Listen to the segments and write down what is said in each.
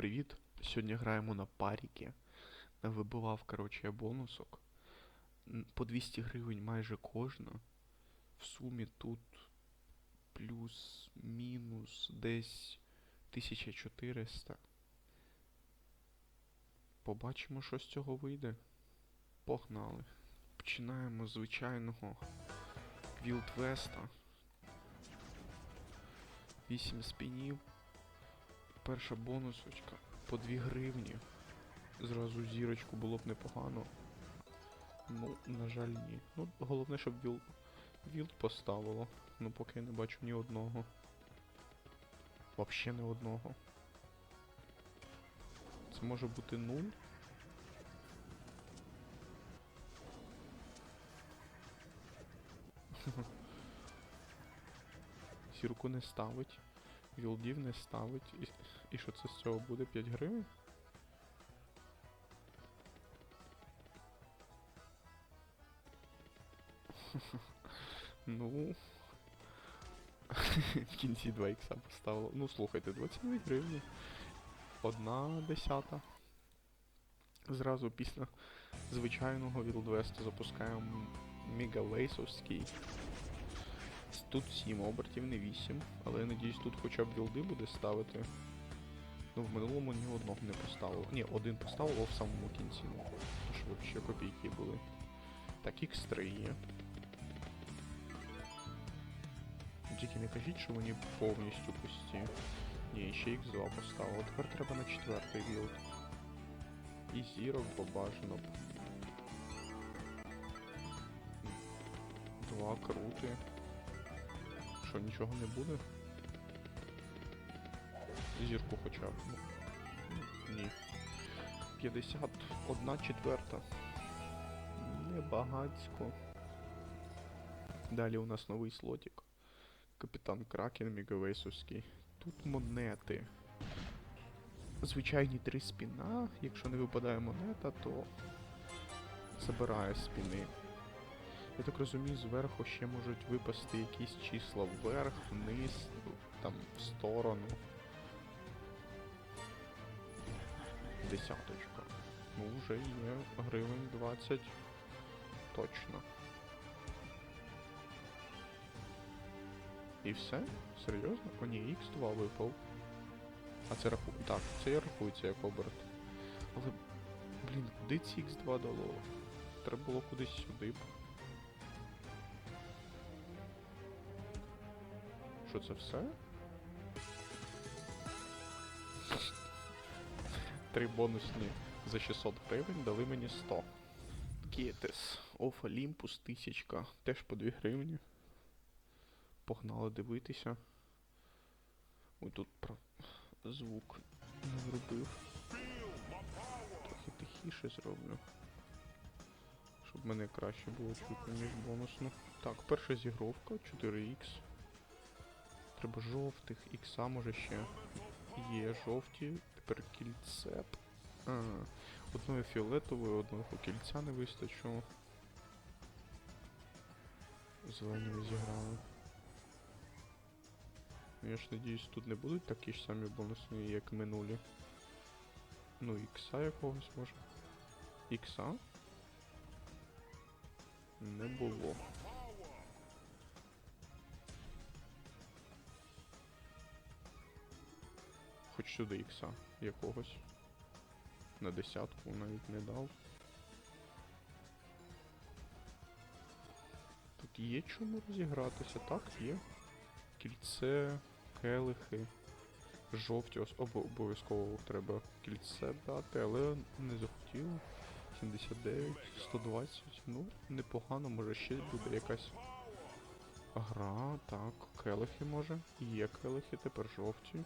привіт! Сьогодні граємо на паріки. Вибивав, коротше, я бонусок. По 200 гривень майже кожна. В сумі тут плюс-мінус десь 1400. Побачимо, що з цього вийде. Погнали. Починаємо з звичайного Вілдвеста. 8 спінів. Перша бонусочка по 2 гривні. Зразу зірочку було б непогано. Ну, на жаль, ні. Ну, головне, щоб віл... вілд поставило. Ну, поки я не бачу ні одного. Вообще ні одного. Це може бути нуль. Зірку не ставить. Вілдів не ставить. І, і що це з цього буде? 5 гривень? ну. В кінці 2 ікса поставило. Ну слухайте, 22 гривні. Одна десята. Зразу після звичайного Вілдвесту запускаємо Мегавейсовський. Тут 7 обертів, не 8, але я надіюсь, тут хоча б білди буде ставити. Ну, в минулому ні одного не поставив. Ні, один поставив в самому кінці. Ну, що взагалі копійки були. Так, X3 є. Тільки не кажіть, що вони повністю пусті. Ні, ще X2 поставив. Тепер треба на четвертий білд. І зірок побажано. Два крути. Що, нічого не буде? Зірку хоча б. Ну, ні. 51 четверта. Небагацько. Далі у нас новий слотик. Капітан Кракен Мегавейсовський. Тут монети. Звичайні три спіна. Якщо не випадає монета, то забирає спіни. Я так розумію, зверху ще можуть випасти якісь числа вверх, вниз, там, в сторону. Десяточка. Ну, вже є гривень 20. Точно. І все? Серйозно? О, ні, X2 випав. А це раху... Так, це я рахується як оберт. Але, блін, куди ці X2 дало? Треба було кудись сюди. Що це все? Три бонусні за 600 гривень дали мені 100. Кетес. Оф Олімпус, тисячка. Теж по 2 гривні. Погнали дивитися. Ой, тут про звук не зробив. Трохи тихіше зроблю. Щоб мене краще було чути, ніж бонусно. Так, перша зігровка, 4х. Треба жовтих, ікса може ще. Є жовті, тепер кільце. А, одної фіолетової, одного кільця не вистачило. Зелені зіграли. Ну, Я ж надіюсь, тут не будуть такі ж самі бонусні, як минулі. Ну, ікса якогось може. Ікса? Не було. Хоч сюди ікса якогось. На десятку навіть не дав. Тут є чому розігратися, так, є. Кільце, келихи, жовті, обов'язково треба кільце дати, але не захотіло. 79, 120, ну, непогано, може ще буде якась гра, так, келихи може. Є келихи, тепер жовті.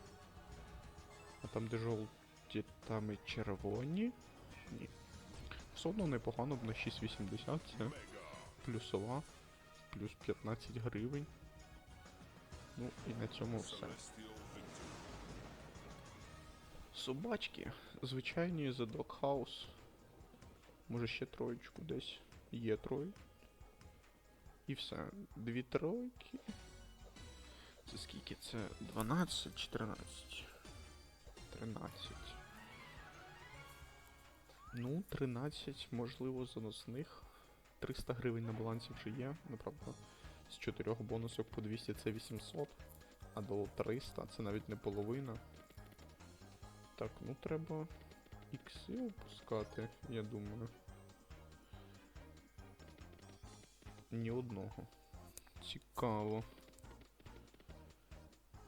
А там, де жовті, там і червоні. Ні. Все одно непогано б на 6,80 це плюсова. Плюс 15 гривень. Ну і на цьому все. Собачки. Звичайні The Dog House. Може ще троєчку десь. Є троє. І все. Дві тройки. Це скільки? Це 12 чи 13? 13. Ну, 13, можливо, заносних. 300 гривень на балансі вже є, направда. З 4 бонусок по 200 це 800, а до 300 це навіть не половина. Так, ну треба ікси опускати, я думаю. Ні одного. Цікаво.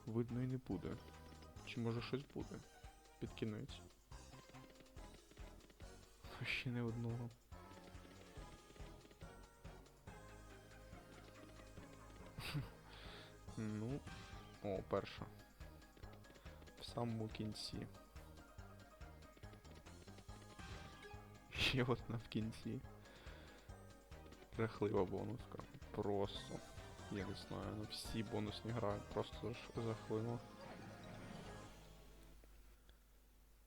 Видно і не буде. Чи може щось буде? Під кінець. Ще не одного. ну, о, перша. В самому кінці. Ще одна в кінці. Жахлива бонуска. Просто. Я не знаю, ну всі бонусні грають просто ж жахливо.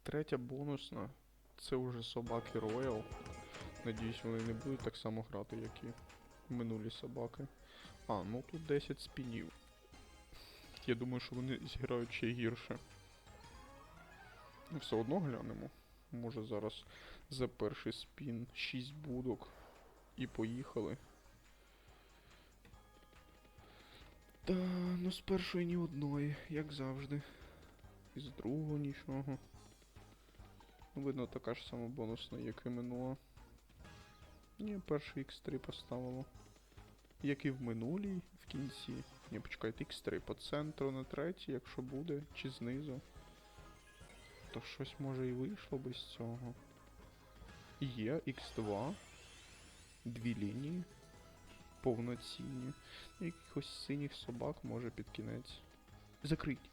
Третя бонусна. Це вже собаки Royal. Надіюсь, вони не будуть так само грати, як і минулі собаки. А, ну тут 10 спінів. Я думаю, що вони зіграють ще гірше. Все одно глянемо. Може зараз за перший спін 6 будок. І поїхали. Та, ну з першої ні одної, як завжди. І з другого нічого. Видно, така ж сама бонусна, як і минула. Ні, перший X3 поставило. Як і в минулій в кінці. Ні, почекайте, X3 по центру на третій, якщо буде, чи знизу. То щось може і вийшло без цього. Є X2. Дві лінії. Повноцінні. Якихось синіх собак може під кінець. Закрить.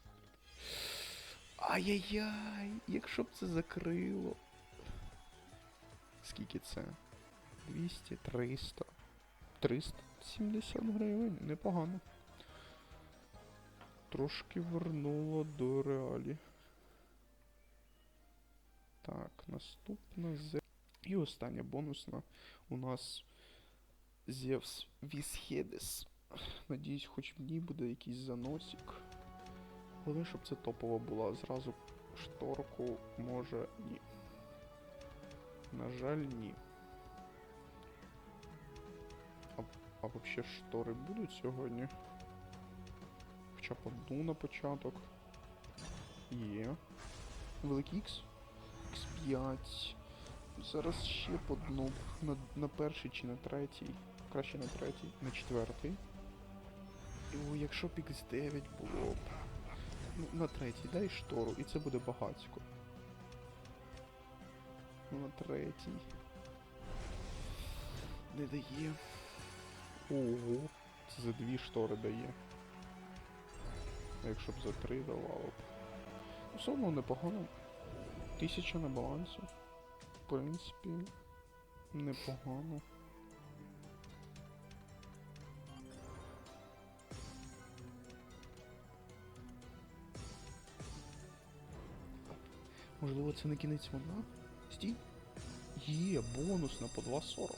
Ай-яй-яй, якщо б це закрило. Скільки це? 200, 300. 370 гривень, непогано. Трошки вернуло до реалі. Так, наступна з. І остання бонусна у нас Зевс Вісхедес. Надіюсь, хоч в ній буде якийсь заносик. Головне, щоб це топова була. Зразу шторку може ні. На жаль, ні. А, а взагалі штори будуть сьогодні? Хоча б одну на початок. Є. Великий X. X5. Зараз ще по одну. На, на перший чи на третій. Краще на третій. На четвертий. О, якщо б X9 було б. Ну, на третій, дай штору, і це буде багатько. Ну, на третій. Не дає. Ого, це за дві штори дає. Якщо б за три давало б. Ну, все непогано. Тисяча на балансі. В принципі, непогано. Можливо, це не кінець вона? Стій. Є, бонусна по 2.40.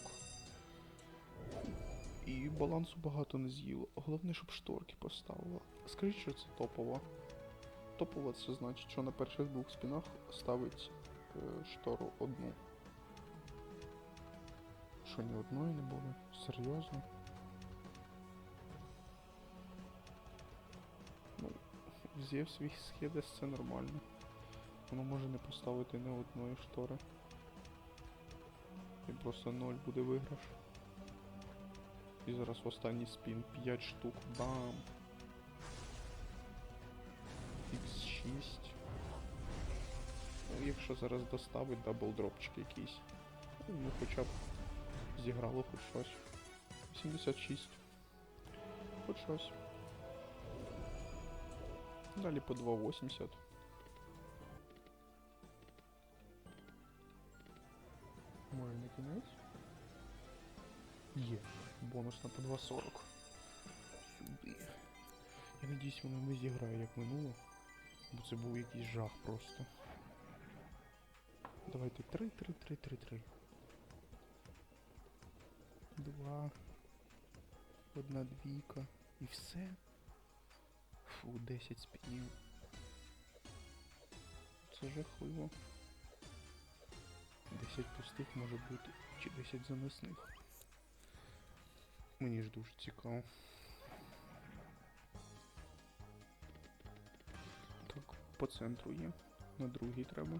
І балансу багато не з'їло. Головне, щоб шторки поставила. Скажіть, що це топова. Топова це значить, що на перших двох спінах ставить е, штору одну. Що ні одної не буде? Серйозно? Ну, Зевс Вісхедес це нормально. Воно може не поставити ні одної штори. І просто 0 буде виграш. І зараз останній спін 5 штук. Бам! X6. Ну, якщо зараз доставить даблдропчик якийсь. Ну хоча б зіграло хоч щось. 76. Хоч щось. Далі по 2.80. Не кінець? Є. Бонус на по 2.40. Сюди. Я надіюсь, воно не зіграє як минуло. Бо це був якийсь жах просто. Давайте 3, 3, 3, 3, 3. Два. Одна двійка. І все. Фу, 10 спінів. Це жахливо. 10 пустих може бути, чи 10 заносних. Мені ж дуже цікаво. Так, по центру є. На другий треба.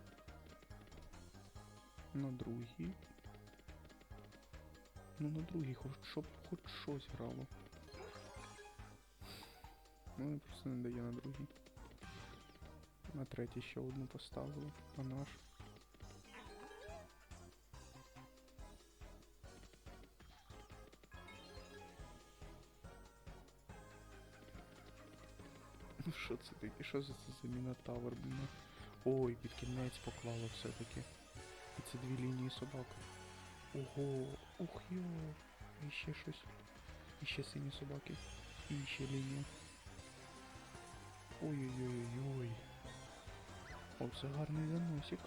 На другий. Ну на другий, хоч щоб хоч щось грало. Ну він просто не дає на другий. На третій ще одну поставили, а наш. Що за це за мінотавр, блін? Ой, під кінець поклало все-таки. І це дві лінії собак. Ого, ух йо. І ще щось. І ще сині собаки. І ще лінія. Ой-ой-ой-ой. Оце гарний заносик.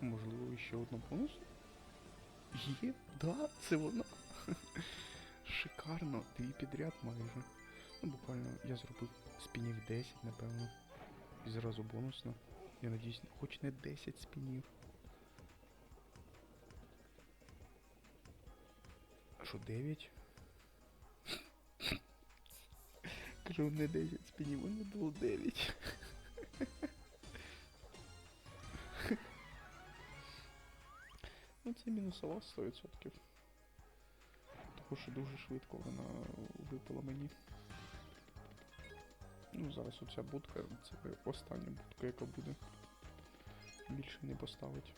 Можливо, ще одна бонус? Є, да, це воно. Шикарно, дві підряд майже. Ну, буквально я зробив спінів 10, напевно. І зразу бонусно. Я надіюсь, хоч не 10 спінів. А що, 9? Кажу, не 10 спінів, мене було 9. Це мінусова 100%. Тому що дуже швидко вона випала мені. Ну, зараз оця будка, це остання будка, яка буде. Більше не поставить.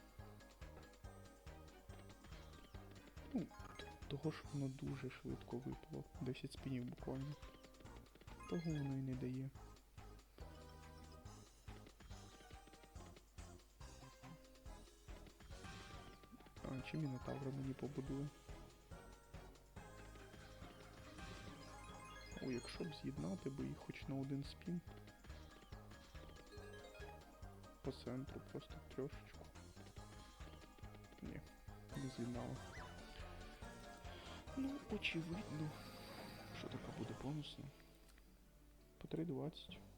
Ну, того ж воно дуже швидко випало. 10 спінів буквально. Того воно і не дає. А, чи мінотавра мені побудує? О, якщо б з'єднати би їх хоч на один спін. По центру просто трошечку. Ні, не з'єднала. Ну, очевидно, що така буде бонусна. По 3.20.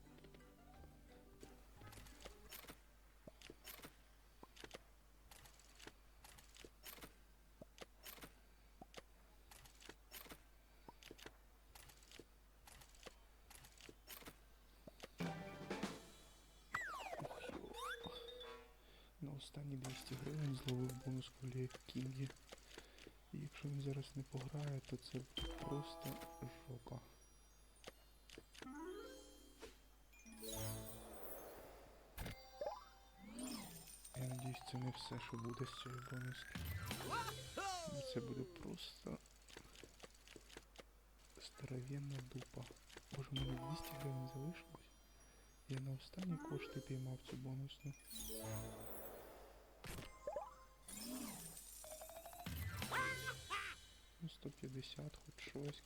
останні 200 гривень зловив бонус колі Кінгі. І якщо він зараз не пограє, то це просто жопа. Я надіюсь, це не все, що буде з цієї бонуски. Це буде просто здоровенна дупа. Боже, у мене 200 гривень залишилось. Я на останні кошти піймав цю бонусну. 150 хоч щось.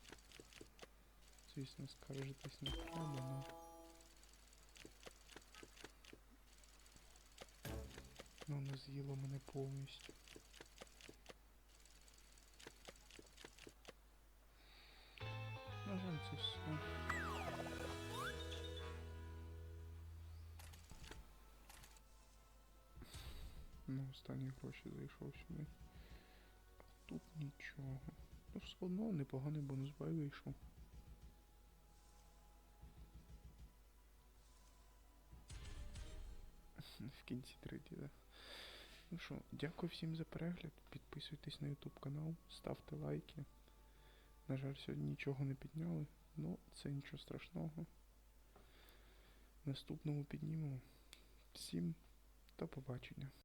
Звісно, скаржитись не треба, но... Ну, воно з'їло мене повністю. На жаль, це все. Ну, останні гроші зайшов сюди. А тут нічого. Все одно непоганий бонус бай вийшов. В кінці третій, да. Ну що, дякую всім за перегляд. Підписуйтесь на YouTube канал, ставте лайки. На жаль, сьогодні нічого не підняли, ну це нічого страшного. Наступному піднімемо. Всім до побачення.